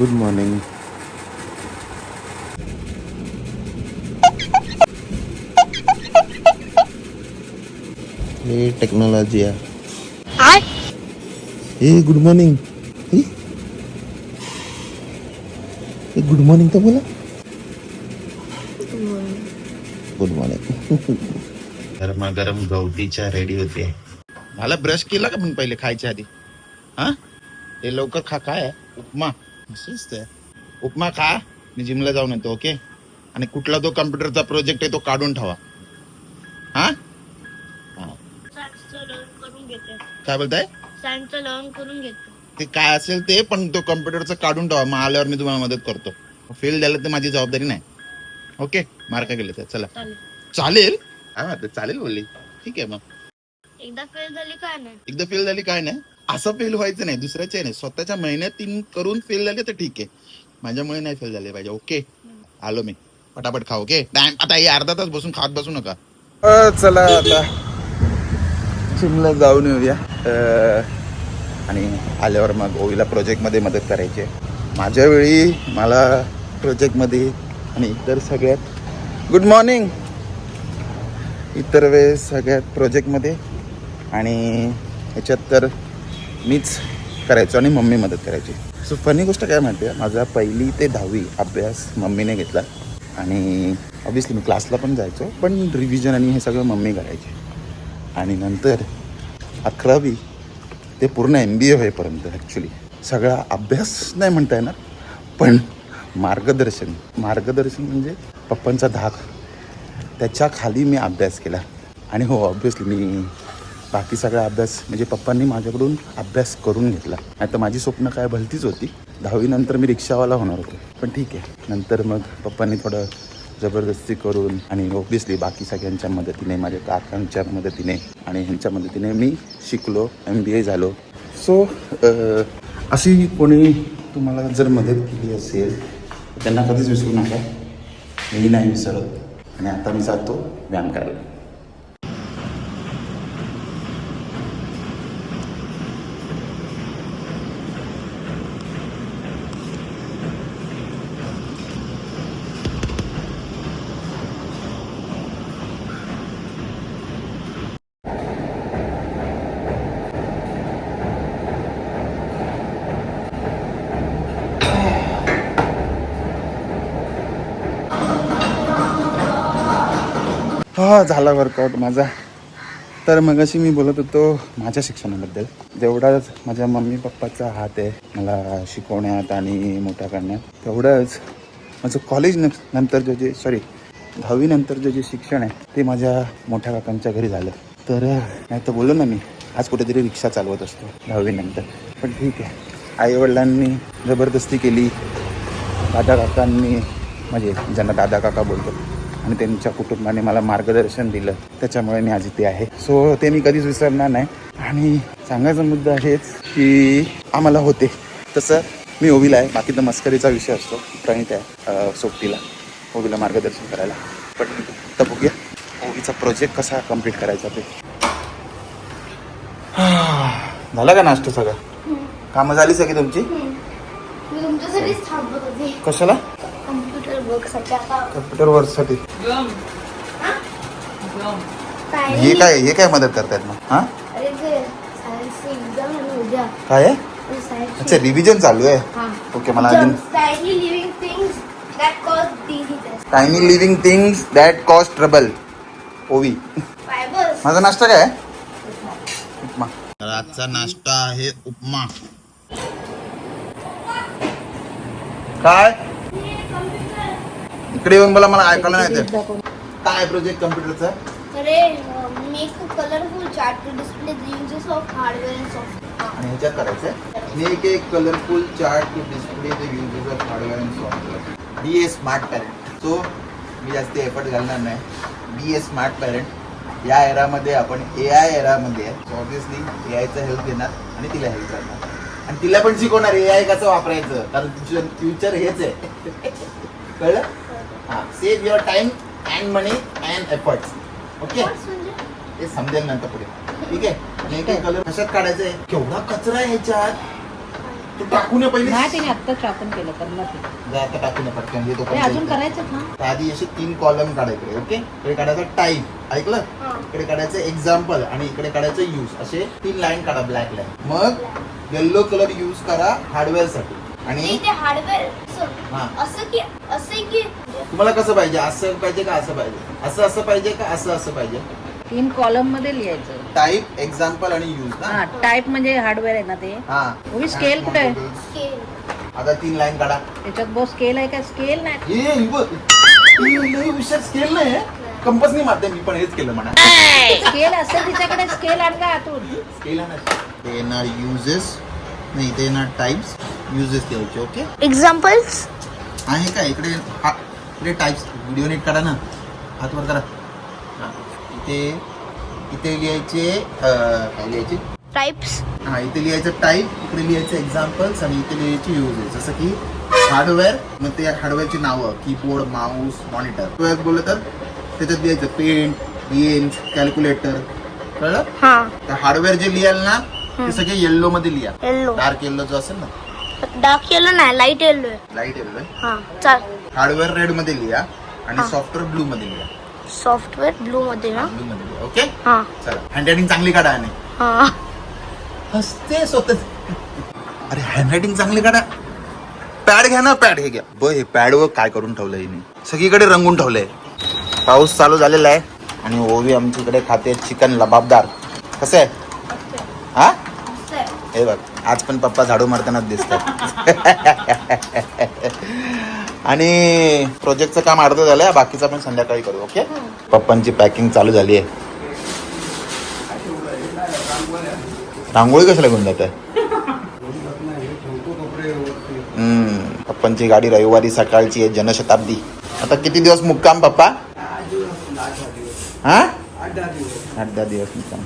Good morning हे technology आहे. हे गुड मॉर्निंग हे? गुड मॉर्निंग तर बोला. गुड मॉर्निंग गरमा गरम गवतीच्या रेडी होते. मला ब्रश केला का पण पहिले खायच्या आधी? हा? हे लवकर खा काय? उपमा. ते उपमा खा मी जिमला जाऊन येतो ओके आणि कुठला तो कम्प्युटरचा प्रोजेक्ट आहे तो काढून ठेवा. हा? काय बोलताय? ते काय असेल ते पण तो कम्प्युटरचं काढून ठेवा. मग आल्यावर मी तुम्हाला मदत करतो. फेल झालं तर माझी जबाबदारी नाही. ओके मार्क गेले तर. चला. चालेल. म्हणते चालेल बोलली. ठीक आहे मग. एकदा फेल झाली काय नाही? एकदा फेल झाली काय नाही? असं फेल व्हायचं नाही. दुसऱ्याच्या नाही. स्वतःच्या मेहनतीन करून फेल झाले तर ठीक आहे. माझ्यामुळे नाही फेल झाले पाहिजे. ओके आलो मी. पटापट खा ओके टाइम आता हे अर्धा तास बसून खात बसू नका. चला आता. जिमला जाऊन येऊया. आणि आल्यावर मग ओवीला प्रोजेक्टमध्ये मदत करायची आहे. माझ्या वेळी मला प्रोजेक्टमध्ये आणि इतर सगळ्यात गुड मॉर्निंग इतर वेळेस सगळ्यात प्रोजेक्टमध्ये आणि ह्याच्यात तर मीच करायचो आणि मम्मी मदत करायची. सो फनी गोष्ट काय माहिती आहे? माझा पहिली ते दहावी अभ्यास मम्मीने घेतला. आणि ऑब्विसली मी क्लासला पण जायचो पण रिव्हिजन आणि हे सगळं मम्मी करायचे. आणि नंतर अकरावी ते पूर्ण एम बी ए होईपर्यंत ॲक्च्युली सगळा अभ्यास नाही म्हणता येणार पण मार्गदर्शन. मार्गदर्शन म्हणजे पप्पांचा धाक. त्याच्याखाली मी अभ्यास केला. आणि हो ऑब्विसली मी बाकी सगळा अभ्यास म्हणजे पप्पांनी माझ्याकडून अभ्यास करून घेतला. नाही तर माझी स्वप्न काय भलतीच होती. दहावीनंतर मी रिक्षावाला होणार होतो. पण ठीक आहे. नंतर मग पप्पांनी थोडं जबरदस्ती करून आणि ऑब्विसली बाकी सगळ्यांच्या मदतीने माझ्या काकांच्या मदतीने आणि ह्यांच्या मदतीने मी शिकलो एम बी ए झालो. सो अशी कोणी तुम्हाला जर मदत केली असेल त्यांना कधीच विसरू नका. मी नाही विसरत. आणि आता मी जातो व्यायाम करायला. हा झाला वर्कआउट माझा. तर मग अशी मी बोलत होतो माझ्या शिक्षणाबद्दल. जेवढाच माझ्या मम्मी पप्पाचा हात आहे मला शिकवण्यात आणि मोठ्या करण्यात तेवढंच माझं कॉलेज न नंतर जे सॉरी दहावीनंतर जे शिक्षण आहे ते माझ्या मोठ्या काकांच्या घरी झालं. तर नाही तर बोललो ना मी आज कुठेतरी रिक्षा चालवत असतो दहावीनंतर पण ठीक आहे. आईवडिलांनी जबरदस्ती केली. दादा काकांनी म्हणजे ज्यांना दादा काका बोलतो आणि त्यांच्या कुटुंबाने मला मार्गदर्शन दिलं. त्याच्यामुळे मी आज इथे आहे. सो ते मी कधीच विसरणार नाही. आणि सांगायचा मुद्दा हेच की आम्हाला होते. तसं मी ओवीला आहे. बाकी तर मस्करीचा विषय असतो. प्रणित आहे सोबतीला. ओवीला मार्गदर्शन करायला. पण आता बघूया. ओवीचा प्रोजेक्ट कसा कंप्लीट करायचा ते. झाला का नाश्ता सगळं? कामं झाली सगळी तुमची? कशाला? कम्प्युटर वर्कसाठी हे? काय? हे काय मदत करतायत मग? हा? काय आहे? अच्छा रिव्हिजन चालू आहे. हा. ओके मला अजून tiny living things that cost trouble Ovi माझा नाश्ता काय आहे? उपमा. आजचा नाश्ता आहे उपमा. काय? इकडे येऊन मला मला ऐकायला नाही येत. काय प्रोजेक्ट कम्प्युटरचा अरे make colourful chart to display the uses of hardware and software आणि ह्याच्यात करायचं make a colourful chart to display the uses of hardware and software be a smart parent so मी जास्त एफर्ट घालणार नाही. बी ए स्मार्ट पॅरेंट या एरामध्ये आपण ए I एरामध्ये आहे. So obviously ए आयचा हेल्प घेणार आणि तिला हेल्प करणार. आणि तिला पण शिकवणार ए आय कसं वापरायचं? कारण तिचं फ्युचर हेच आहे. कळलं? हां save your time and money and efforts okay ते समजेल नंतर पुढे. ठीक आहे? आणि काय कलर कशात काढायचं आहे? केवढा कचरा आहे ह्याच्यात? तू टाकून ये पहिले. नाही आत्ताच आपण केलं करणार ते जा, आता टाकून ये पटकन. हे तो अजून करायचं ना? तर आधी असे तीन कॉलम काढायचे ओके इकडे काढायचं टाईप ऐकलं. इकडे काढायचं एक्झाम्पल आणि इकडे काढायचं यूज असे तीन लाईन काढा ब्लॅक लाईन मग येल्लो कलर यूज करा हार्डवेअरसाठी. आणि ते हार्डवेअर हा. असं की असं की तुम्हाला कसं पाहिजे? असं पाहिजे का असं पाहिजे? असं असं पाहिजे का असं असं पाहिजे? तीन कॉलममध्ये लिहायचं. टाईप एक्झाम्पल आणि यूज हा ना टाईप म्हणजे हार्डवेअर आहे ना ते. हा. scale कुठे आहे? स्केल आता तीन लाईन काढा. त्याच्यात बहुत स्केल आहे का? स्केल नाही. हे ब- हे हुशार स्केल नाही कंपस नाही मारते मी पण हेच केलं म्हणा. स्केल असेल तिच्याकडे स्केल आणला आतून. स्केल ते येणार युजेस नाही इथे येणार टाईप्स युजेस द्यायचे ओके एक्झाम्पल्स आहे का? इकडे हा इकडे टाईप्स व्हिडिओ नीट काढा ना. हात वर करा. हा. इथे इथे लिहायचे अं, काय लिहायचे? टाइप्स हा इथे लिहायचं टाईप इकडे लिहायचं एक्झाम्पल्स आणि इथे लिहायचे युजेस जसं की हार्डवेअर मग ते हार्डवेअरची नावं कीबोर्ड माऊस मॉनिटर हार्डवेअर बोललं तर त्याच्यात लिहायचं पेंट गेम्स कॅल्क्युलेटर कळलं? हा. तर हार्डवेअर जे लिहाल ना ते सगळे येल्लो मध्ये लिहा. येल्लो डार्क येल्लो जो असेल ना डार्क येलो नाही लाइट येलो आहे. लाइट येल्लो हा चाल. हार्डवेअर रेडमध्ये लिहा आणि. सॉफ्टवेअर ब्लू मध्ये लिहा. सॉफ्टवेअर ब्लू मध्ये ना ब्लू मध्ये लिहा ओके हा. चला. हँडरायटिंग चांगली काढा आणि हा. हसते स्वतः. अरे हँडरायटिंग चांगली काढा. पॅड घ्या ना पॅड हे घ्या. ब हे पॅडवर काय करून ठेवलंय हिने. सगळीकडे रंगून ठेवलंय. पाऊस चालू झालेला आहे आणि ओवी आमच्याकडे खाते चिकन लबाबदार. कसं आहे? हा? हे बघ. आज पण पप्पा झाडू मारतानाच दिसतात. आणि प्रोजेक्टचं काम अर्ध झालंय बाकीचं आपण संध्याकाळी करू ओके? पप्पांची पॅकिंग चालू झाली आहे. रांगोळी कशाला घेऊन जात आहे पप्पांची गाडी रविवारी सकाळची आहे जनशताब्दी. आता किती दिवस मुक्काम पप्पा? हा? आठ दहा दिवस. मुक्काम.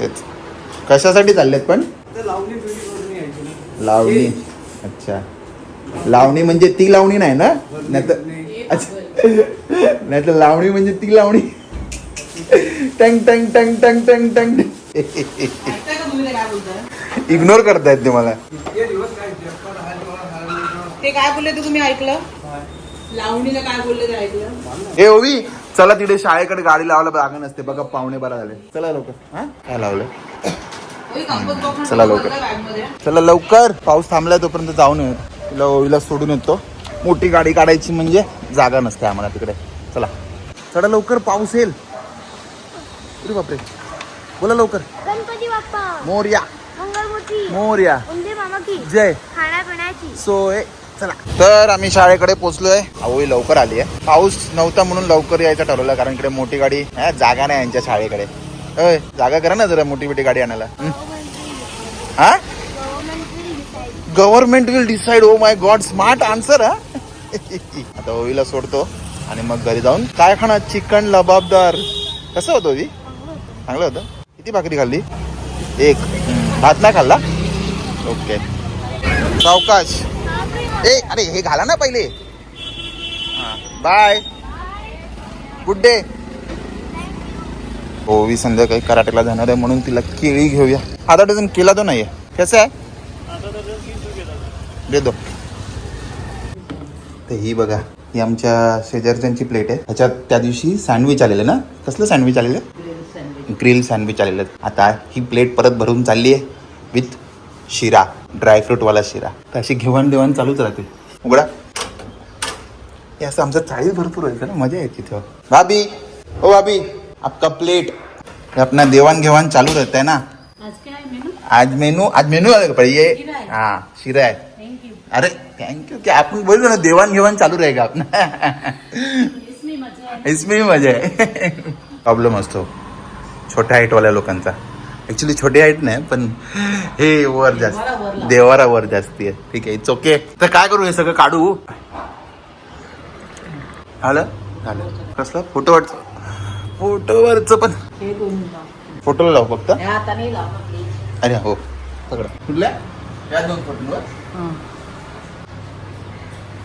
तेच. कशासाठी चाललेत पण? लावणी अच्छा. लावणी म्हणजे ती लावणी नाही ना? नाही. तर अच्छा. नाही तर लावणी म्हणजे ती लावणी. टंग टंग टंग टंग टंग टंग. इग्नोर करतायत ते मला. ते काय बोलले ते तुम्ही ऐकलं? लावणीला काय बोलले ते ऐकलं? ए ओवी चला तिथे शाळेकडे गाडी लावायला जागा नसते. बघा पावणे बारा झाले. चला लवकर. हा? काय लावलं? चला लवकर. चला लवकर. पाऊस थांबलाय तोपर्यंत जाऊन येऊ तिला ओवीला सोडून येतो. मोठी गाडी काढायची म्हणजे जागा नसते आम्हाला तिकडे. चला. चला लवकर पाऊस येईल. अरे बापरे. बोला लवकर. गणपती बाप्पा. मोर्या. मोर्या. उंदे मामा की. जय. खाण्यापिण्याची. सोय. चला. तर आम्ही शाळेकडे पोहोचलोय. आवई लवकर आली आहे पाऊस नव्हता म्हणून लवकर यायचं ठरवलं कारण इकडे मोठी गाडी जागा नाही यांच्या शाळेकडे. होय जागा करा ना जरा मोठी मोठी गाडी आणायला. हा? Government will decide oh my God smart answer हा? आता ओवीला सोडतो आणि मग घरी जाऊन काय खाणार? चिकन लबाबदार. कसं होतं ओवी? चांगलं होतं. किती भाकरी खाल्ली? एक. भात नाही खाल्ला? ओके. सावकाश. ए अरे हे घाला ना पहिले. बाय. Good day. ओवी संध्याकाळी कराटेला जाणार आहे म्हणून तिला केळी घेऊया. आधा डझन केला तो नाहीये. कसं आहे? दे दो तर ही बघा ही आमच्या शेजारच्यांची प्लेट आहे. ह्याच्यात त्या दिवशी सँडविच आलेलं ना? कसलं सँडविच आलेलं? ग्रिल सँडविच आलेलं. आता ही प्लेट परत भरून चालली आहे विथ शिरा ड्रायफ्रूटवाला शिरा. तर अशी घेवाण देवाण चालूच राहते. उघडा. हे असं आमचं चाळीस भरपूर व्हायचं ना? मजा येते तिथं भाभी! ओ भाभी! आपका प्लेट अपना देवाण घेवाण चालू रहता है ना? आज काय मेनू आज मेनू आज मेनू आलं का ये आहे. हाँ। शिरा है। थँक्यू अरे थँक्यू क्या आपण बोललो ना देवाण घेवाण चालू रहेगा अपना? इसमें मजा आहे इसमें भी मजा आहे प्रॉब्लेम असतो. छोट्या हाईटवाल्या लोकांचा. ऍक्च्युली छोटी हाईट नाही पण हे वर जास्त. देवारा वर जास्ती आहे. ठीक आहे इट्स ओके तर काय करू हे सगळं काढू? झालं झालं. कसलं? फोटोवरच फोटोवरच पण. हे दोन फोटोला लावू फक्त. हाताने लावा अरे हो सगळं कुठल्या? या दोन फोटोवर.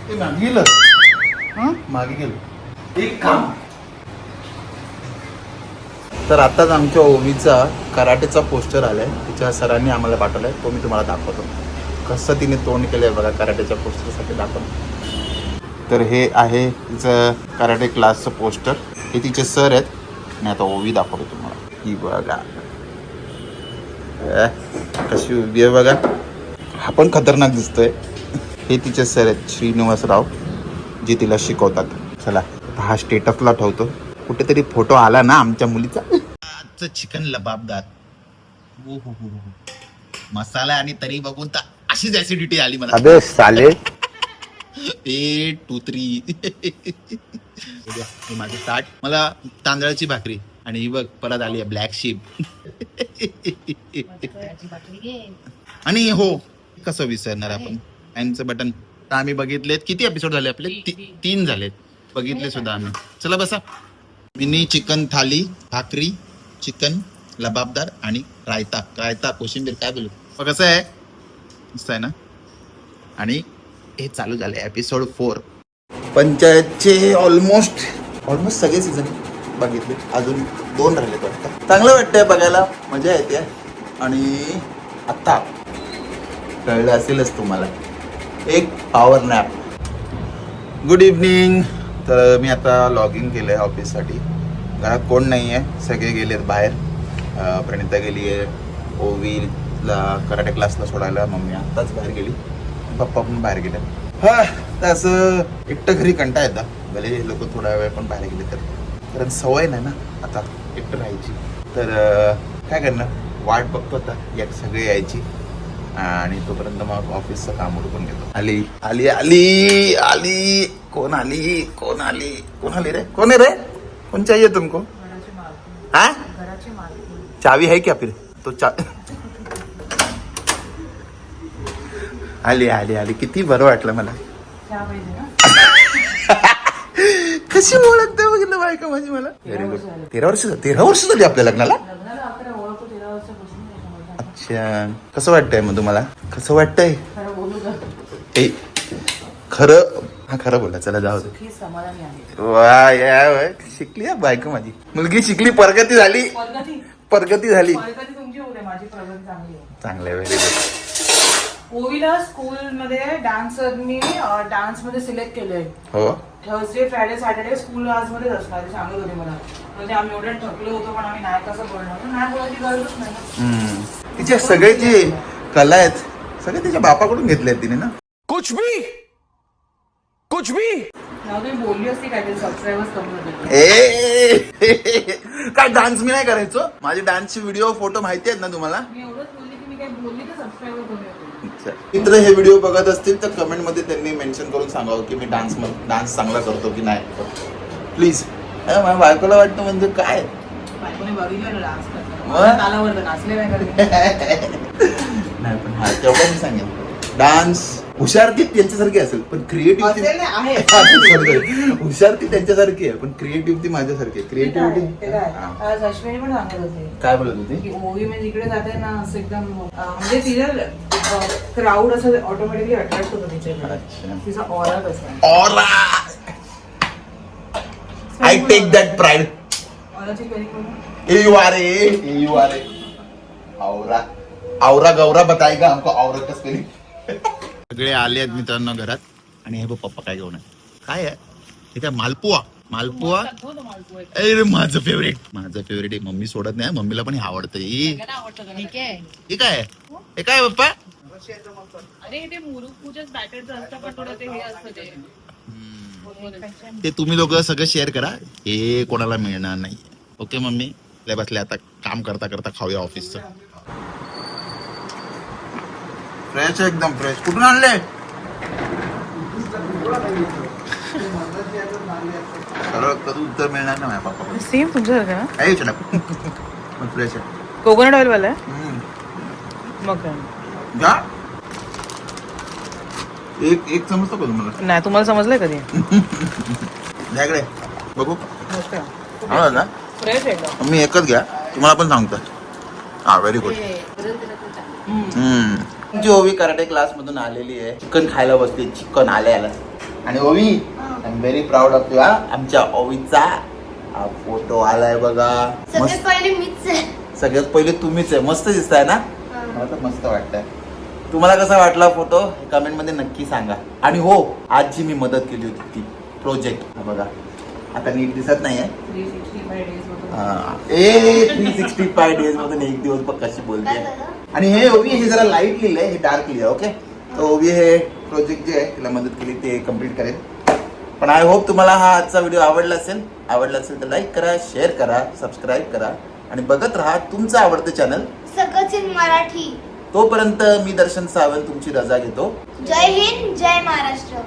ते मागे गेलं. मागे गेलं. एक काम. तर आताच आमच्या ओवीचा कराटेचा पोस्टर आलाय. तिच्या सरांनी आम्हाला पाठवलाय. तो मी तुम्हाला दाखवतो. कसं तिने तोंड केलंय बघा कराटेच्या पोस्टरसाठी दाखवतो तर हे आहे तिचं कराटे क्लासचं पोस्टर. हे तिचे सर आहेत. आणि आता ओवी दाखवतो तुम्हाला ही बघा कशी उभी आहे बघा हा पण खतरनाक दिसतोय हे तिचे सर आहेत श्रीनिवासराव जे तिला शिकवतात चला आता हा स्टेटसला ठेवतो कुठेतरी फोटो आला ना आमच्या मुलीचा आजचं चिकन लबाबदार हो हो हो. मसाला आणि तरी बघून तर अशीच ऍसिडिटी आली मला. अबे साले. Eight two three. माझे ताट मला तांदळाची भाकरी. आणि ही बघ परत आली आहे ब्लॅक शिप आणि हो कसं विसरणार आपण? यांचं बटन तर आम्ही बघितलेत. किती एपिसोड झाले आपले? ती- तीन झालेत. बघितले सुद्धा आम्ही. चला बसा. मिनी चिकन थाली भाकरी चिकन लबाबदार आणि रायता. रायता कोशिंबीर काय बोलू? मग कसं आहे? मस्त आहे ना? आणि हे चालू झाले एपिसोड फोर पंचायतचे ऑलमोस्ट ऑलमोस्ट सगळे सीझन बघितले. अजून दोन राहिले वाटतं. चांगलं वाटतंय बघायला. मजा येते. आणि आत्ता कळलं असेलच तुम्हाला. एक पॉवर नॅप गुड इव्हनिंग तर मी आता लॉग इन केलं आहे ऑफिससाठी घरात कोण नाही आहे सगळे गेले आहेत बाहेर प्रणिता गेली आहे ओवीला कराटे क्लासला सोडायला. मम्मी आत्ताच बाहेर गेली. पप्पा पण बाहेर गेले. हा असं एकटं घरी कंटा येतं. भले हे लोक थोडा वेळ पण बाहेर गेले तर. कारण सवय नाही ना आता एकटं राहायची. तर काय करणार? वाट बघतो आता एक सगळे यायची. आणि तोपर्यंत मग ऑफिसचं काम उरकून घेतो. आली आली आली आली. कोण आली कोण आली? कोण आली रे? कोण आहे रे? कोण? चाहिए तुमको हा? चावी है क्या फिर तो चा आली आली आली. किती बरं वाटलं मला. कशी ओळखते बघितलं बायका माझी मला. व्हेरी गुड तेरा वर्ष तेरा वर्ष झाली आपल्या लग्नाला? अच्छा. कसं वाटतंय मग तुम्हाला? कसं वाटतंय? ए खरं हा खरं बोला. चला जाऊ दे. वा या. शिकली बायको माझी. मुलगी शिकली प्रगती झाली. प्रगती? झाली. प्रगती तुमची होते माझी प्रगती चांगली आहे. चांगलं आहे. व्हेरी गुड ओवीला स्कूल मध्ये डान्स मी डान्समध्ये सिलेक्ट केलंय. हो? थर्सडे फ्रायडे सॅटर्डे स्कूल आज मध्येच असणार ते सांगत होते मला. म्हणजे आम्ही एवढे थकलो होतो पण आम्ही नाही कसं बोलणार. नाही बोलायची गरजच नाही ना. हम्म. तिचे सगळे जे कला आहेत सगळे तिच्या बापाकडून घेतले आहेत तिने ना? कुछ भी! कुछ भी! बोलली असती सबस्क्राईबर्स काय डान्स मी नाही करायचो? माझे डान्सचे व्हिडिओ फोटो माहिती आहेत ना तुम्हाला? मी एवढंच बोलली की मी काही बोलली तर सबस्क्राईबर मित्र हे व्हिडिओ बघत असतील तर कमेंटमध्ये त्यांनी मेन्शन करून सांगावं की मी डान्स डान्स चांगला करतो की नाही. प्लीज माझ्या बायकोला वाटतं म्हणजे काय? डान्स नाही पण हा तेवढं मी सांगेन. डान्स हुशारती त्यांच्यासारखी असेल पण क्रिएटिव्हिटी आहे. हुशारती त्यांच्यासारखी आहे पण क्रिएटिव्हिटी माझ्यासारखी आहे. ते काय? ते क्रिएटिव्हिटी काय? आज अश्विनी पण सांगत होते. काय बोलत होती? की मूवी म्हणजे इकडे जाते ना असं एकदम म्हणजे तिला क्राऊड असं ऑटोमॅटिकली अट्रॅक्ट होतं तिच्याकडे. तिचा ऑरा कसा ऑरा आय टेक दॅट ऑराची बोल A U R A A U R A aura aura Gaura बताएगा हमको औरत का स्पेलिंग सगळे आले आहेत मित्रांनो घरात. आणि हे बघ पप्पा काय घेऊन काय आहे? हे काय मालपुआ? मालपुआ? अरे माझं फेवरेट माझं फेवरेट आहे. मम्मी सोडत नाही. मम्मीला पण हे आवडतं. हे ठीक आहे. हे काय? हे पप्पा? अरे ते हे तुम्ही लोक सगळं शेअर करा. हे कोणाला मिळणार नाही. Okay mummy? बसले. आता काम करता करता खाऊया ऑफिसचं फ्रेश एकदम फ्रेश कुठून आणले? सरळ कधी उत्तर मिळणार ना माझ्या पप्पा सेम तुमच्यासारखं ना? काही विचार पण फ्रेश आहे. कोकोनट ऑइल वाला आहे? हम्म. मग काय? जा. एक एक समजतो का तुम्हाला? नाही तुम्हाला समजलंय कधी? द्याकडे बघू. आवडला ना? फ्रेश आहे का? मी एकच घ्या. तुम्हाला पण सांगतो. हा व्हेरी गुड जी ओवी कराटे क्लास मधून आलेली आहे. चिकन खायला बसली चिकन आले आला आणि Ovi I am very proud of you हा. आमच्या ओवीचा हा फोटो आलाय बघा. सगळ्यात मस्त. पहिले मीच आहे. सगळ्यात पहिले तुम्हीच आहे. मस्त दिसताय ना? हा. मला तर मस्त वाटतंय. तुम्हाला कसा वाटला फोटो कमेंटमध्ये नक्की सांगा. आणि हो आज जी मी मदत केली होती ती प्रोजेक्ट बघा. आता नीट दिसत नाहीये. थ्री सिक्स्टी फाईव्ह डेज होतं हा. A three sixty five days मधून एक दिवस बघ कशी काय बोलते झालं? आणि हे ओवी हे जरा लाइट लिहिलंय हे डार्क लिहिलंय ओके तर ओवी हे प्रोजेक्ट जे आहे तिला मदत केली ते कंप्लीट करेल. पण आय होप तुम्हाला हा आजचा व्हिडिओ आवडला असेल. आवडला असेल तर लाईक करा शेअर करा सबस्क्राईब करा. आणि बघत राहा तुमचं आवडतं चॅनल सगळंच इन मराठी. तोपर्यंत मी दर्शन सावंत तुमची रजा घेतो. जय हिंद जय महाराष्ट्र.